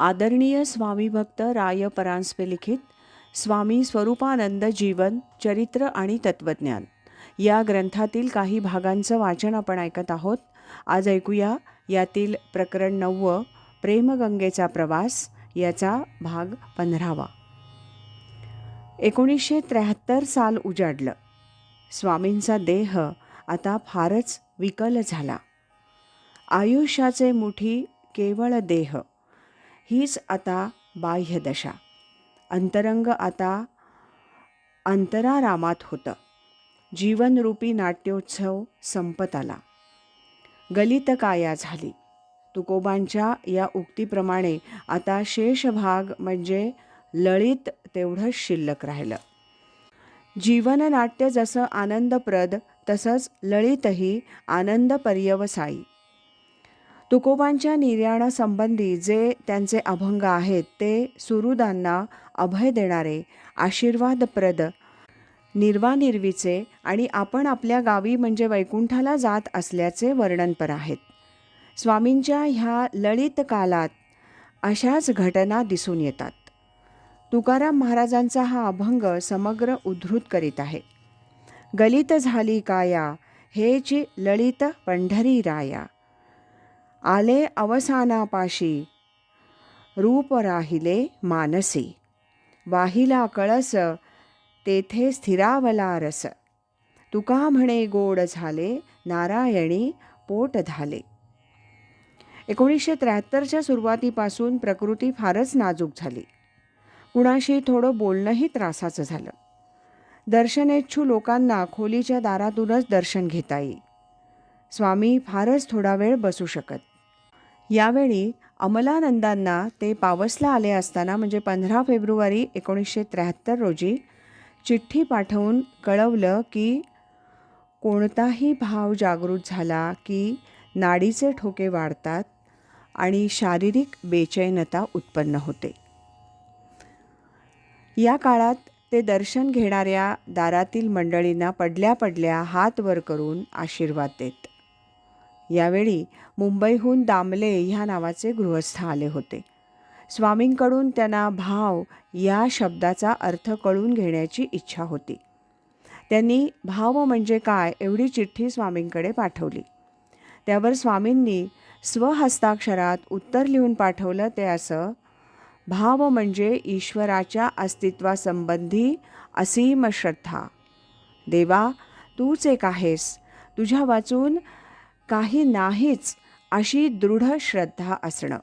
आदरणीय स्वामी भक्त राय परांजपे लिखित स्वामी स्वरूपानंद जीवन चरित्र आणि तत्वज्ञान या ग्रंथातील काही भागांचं वाचन आपण ऐकत आहोत. आज ऐकूया यातील प्रकरण नववं प्रेमगंगेचा प्रवास याचा भाग पंधरावा. एकोणीसशे त्र्याहत्तर साल उजाडलं. स्वामींचा देह आता फारच विकल झाला. आयुष्याचे मुठी केवळ देह. हीच आता बाह्यदशा अंतरंग आता अंतरारामात होतं. जीवनरूपी नाट्योत्सव संपत आला. गलित काया झाली. तुकोबांच्या या उक्तीप्रमाणे आता शेष भाग म्हणजे लळित तेवढंच शिल्लक राहिलं. जीवननाट्य जसं आनंदप्रद तसंच लळितही आनंद पर्यवसायी तुकोबांच्या निर्याणासंबंधी जे त्यांचे अभंग आहेत ते सुरुदांना अभय देणारे आशीर्वादप्रद निर्वानिर्वीचे आणि आपण आपल्या गावी म्हणजे वैकुंठाला जात असल्याचे वर्णनपर आहेत. स्वामींच्या ह्या ललित कालात अशाच घटना दिसून येतात. तुकाराम महाराजांचा हा अभंग समग्र उद्धृत करीत आहे. गलित झाली काया हेची ललित पंढरी राया. आले अवसानापाशी. रूप राहिले मानसी. वाहिला कळस तेथे स्थिरावला रस. तुका म्हणे गोड झाले नारायणी पोट झाले. एकोणीसशे त्र्याहत्तरच्या सुरुवातीपासून प्रकृती फारच नाजूक झाली. कुणाशी थोडं बोलणंही त्रासाचं झालं. दर्शनेच्छू लोकांना खोलीच्या दारातूनच दर्शन घेता येई स्वामी फारच थोडा वेळ बसू शकत. यावेळी अमलानंदांना ते पावसला आले असताना म्हणजे पंधरा फेब्रुवारी एकोणीसशे त्र्याहत्तर रोजी चिठ्ठी पाठवून कळवलं की कोणताही भाव जागृत झाला की नाडीचे ठोके वाढतात आणि शारीरिक बेचैनता उत्पन्न होते. या काळात ते दर्शन घेणाऱ्या दारातील मंडळींना पडल्या पडल्या हात वर करून आशीर्वाद देत. यावेळी मुंबईहून दामले ह्या नावाचे गृहस्थ आले होते. स्वामींकडून त्यांना भाव या शब्दाचा अर्थ कळून घेण्याची इच्छा होती. त्यांनी भाव म्हणजे काय एवढी चिठ्ठी स्वामींकडे पाठवली. त्यावर स्वामींनी स्वहस्ताक्षरात उत्तर लिहून पाठवलं ते असं भाव म्हणजे ईश्वराच्या अस्तित्वासंबंधी असीम श्रद्धा. देवा तूच एक आहेस. तुझ्या वाचून काही नाहीच अशी दृढ श्रद्धा असणं.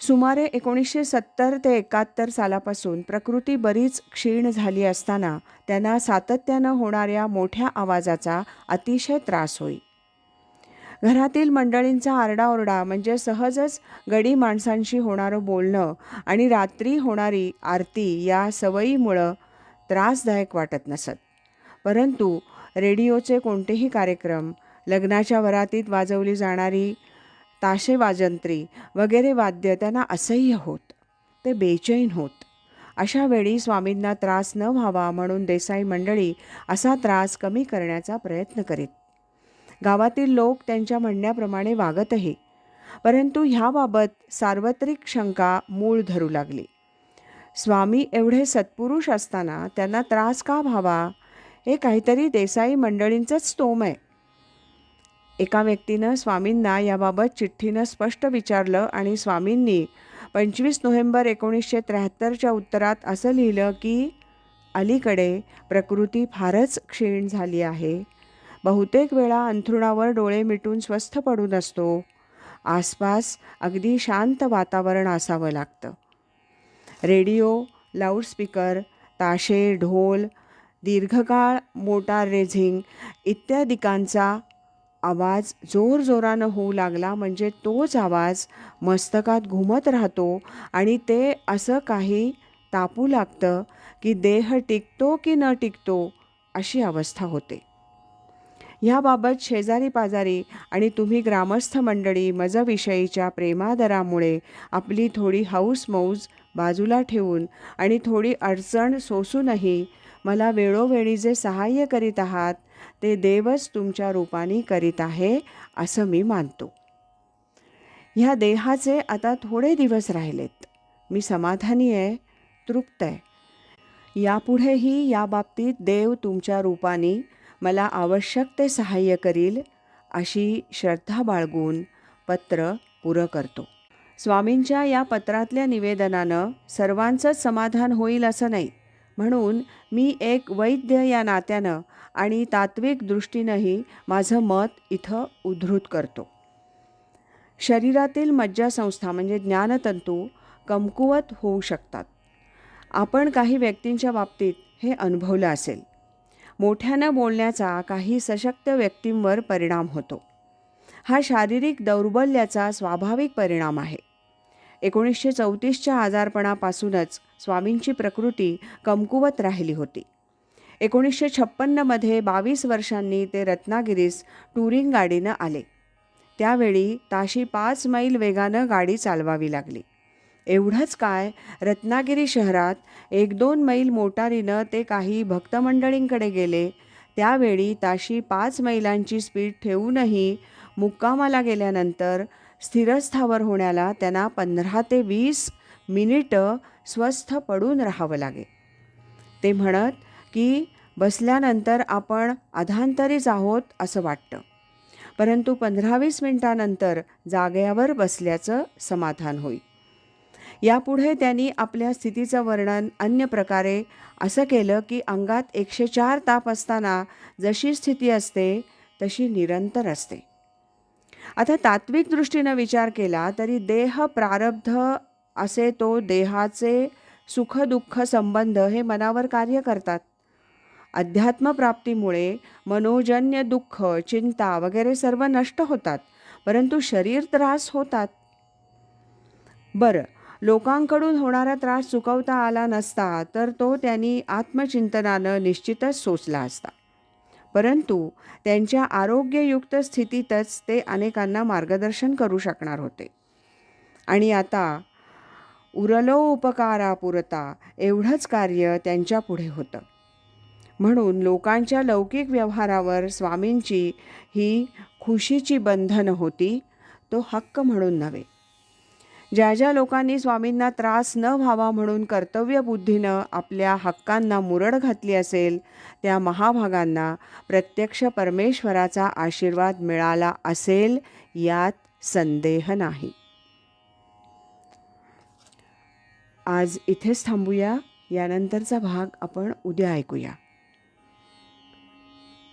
सुमारे एकोणीसशे सत्तर ते एकाहत्तर सालापासून प्रकृती बरीच क्षीण झाली असताना त्यांना सातत्यानं होणाऱ्या मोठ्या आवाजाचा अतिशय त्रास होई घरातील मंडळींचा आरडाओरडा म्हणजे सहजच गडी माणसांशी होणारं बोलणं आणि रात्री होणारी आरती या सवयीमुळं त्रासदायक वाटत नसत. परंतु रेडिओचे कोणतेही कार्यक्रम लग्नाच्या वरातीत वाजवली जाणारी ताशे वाजंत्री वगैरे वाद्य त्यांना असह्य होत. ते बेचैन होत. अशा वेळी स्वामींना त्रास न व्हावा म्हणून देसाई मंडळी असा त्रास कमी करण्याचा प्रयत्न करीत. गावातील लोक त्यांच्या म्हणण्याप्रमाणे वागतही. परंतु ह्याबाबत सार्वत्रिक शंका मूळ धरू लागली. स्वामी एवढे सत्पुरुष असताना त्यांना त्रास का व्हावा? हे काहीतरी देसाई मंडळींचंच स्तोम आहे. एका व्यक्तीनं स्वामींना याबाबत चिठ्ठीनं स्पष्ट विचारलं आणि स्वामींनी पंचवीस नोव्हेंबर एकोणीसशे त्र्याहत्तरच्या उत्तरात असं लिहिलं की अलीकडे प्रकृती फारच क्षीण झाली आहे. बहुतेक वेळा अंथरुणावर डोळे मिटून स्वस्थ पडून असतो. आसपास अगदी शांत वातावरण असावं लागतं. रेडिओ लाऊडस्पीकर ताशे ढोल दीर्घकाळ मोटार रेझिंग इत्यादिकांचा आवाज जोरजोरानं होऊ लागला म्हणजे तोच आवाज मस्तकात घुमत राहतो आणि ते असं काही तापू लागतं की देह टिकतो की न टिकतो अशी अवस्था होते. ह्याबाबत शेजारी पाजारी आणि तुम्ही ग्रामस्थ मंडळी मजविषयीच्या प्रेमादरामुळे आपली थोडी हौस मौज बाजूला ठेवून आणि थोडी अडचण सोसूनही मला वेळोवेळी जे सहाय्य करीत आहात ते देवच तुमच्या रूपाने करीत आहे असं मी मानतो. ह्या देहाचे आता थोडे दिवस राहिलेत. मी समाधानी आहे तृप्त आहे. यापुढेही या बाबतीत देव तुमच्या रूपाने मला आवश्यक ते सहाय्य करील अशी श्रद्धा बाळगून पत्र पुरं करतो. स्वामींच्या या पत्रातल्या निवेदनानं सर्वांचंच समाधान होईल असं नाही म्हणून मी एक वैद्य या नात्यानं आणि तात्विक दृष्टीनंही माझं मत इथं उद्धृत करतो. शरीरातील मज्जासंस्था म्हणजे ज्ञानतंतू कमकुवत होऊ शकतात. आपण काही व्यक्तींच्या बाबतीत हे अनुभवलं असेल. मोठ्यानं बोलण्याचा काही सशक्त व्यक्तींवर परिणाम होतो. हा शारीरिक दौर्बल्याचा स्वाभाविक परिणाम आहे. एकोणीसशे चौतीसच्या आजारपणापासूनच स्वामींची प्रकृती कमकुवत राहिली होती. एकोणीसशे छप्पन्नमध्ये बावीस वर्षांनी ते रत्नागिरीस टुरिंग गाडीनं आले. त्यावेळी ताशी पाच मैल वेगानं गाडी चालवावी लागली. एवढंच काय रत्नागिरी शहरात एक दोन मैल मोटारीनं ते काही भक्तमंडळींकडे गेले त्यावेळी ताशी पाच मैलांची स्पीड ठेवूनही मुक्कामाला गेल्यानंतर स्थिरस्थावर होण्याला त्यांना पंधरा ते वीस मिनिटं स्वस्थ पडून राहावं लागे. ते म्हणत की बसल्यानंतर आपण अधांतरीच आहोत असं वाटतं. परंतु पंधरा वीस मिनिटानंतर जाग्यावर बसल्याचं समाधान होईल. यापुढे त्यांनी आपल्या स्थितीचं वर्णन अन्य प्रकारे असं केलं की अंगात एकशे चार ताप असताना जशी स्थिती असते तशी निरंतर असते. आता तात्विक दृष्टीनं विचार केला तरी देह प्रारब्ध असे तो देहाचे सुखदुःख संबंध हे मनावर कार्य करतात. अध्यात्मप्राप्तीमुळे मनोजन्य दुःख चिंता वगैरे सर्व नष्ट होतात परंतु शरीर त्रास होतात. बरं लोकांकडून होणारा त्रास चुकवता आला नसता तर तो त्यांनी आत्मचिंतनानं निश्चितच सोचला असता. परंतु त्यांच्या आरोग्ययुक्त स्थितीतच ते अनेकांना मार्गदर्शन करू शकणार होते. आणि आता उरलो उपकारापुरता एवढंच कार्य त्यांच्या पुढे होतं. म्हणून लोकांच्या लौकिक व्यवहारावर स्वामींची ही खुशीची बंधनं होती तो हक्क म्हणून नव्हे. ज्या ज्या लोकांनी स्वामींना त्रास न व्हावा म्हणून कर्तव्यबुद्धीनं आपल्या हक्कांना मुरड घातली असेल त्या महाभागांना प्रत्यक्ष परमेश्वराचा आशीर्वाद मिळाला असेल यात संदेह नाही. आज इथेच थांबूया. यानंतरचा भाग आपण उद्या ऐकूया.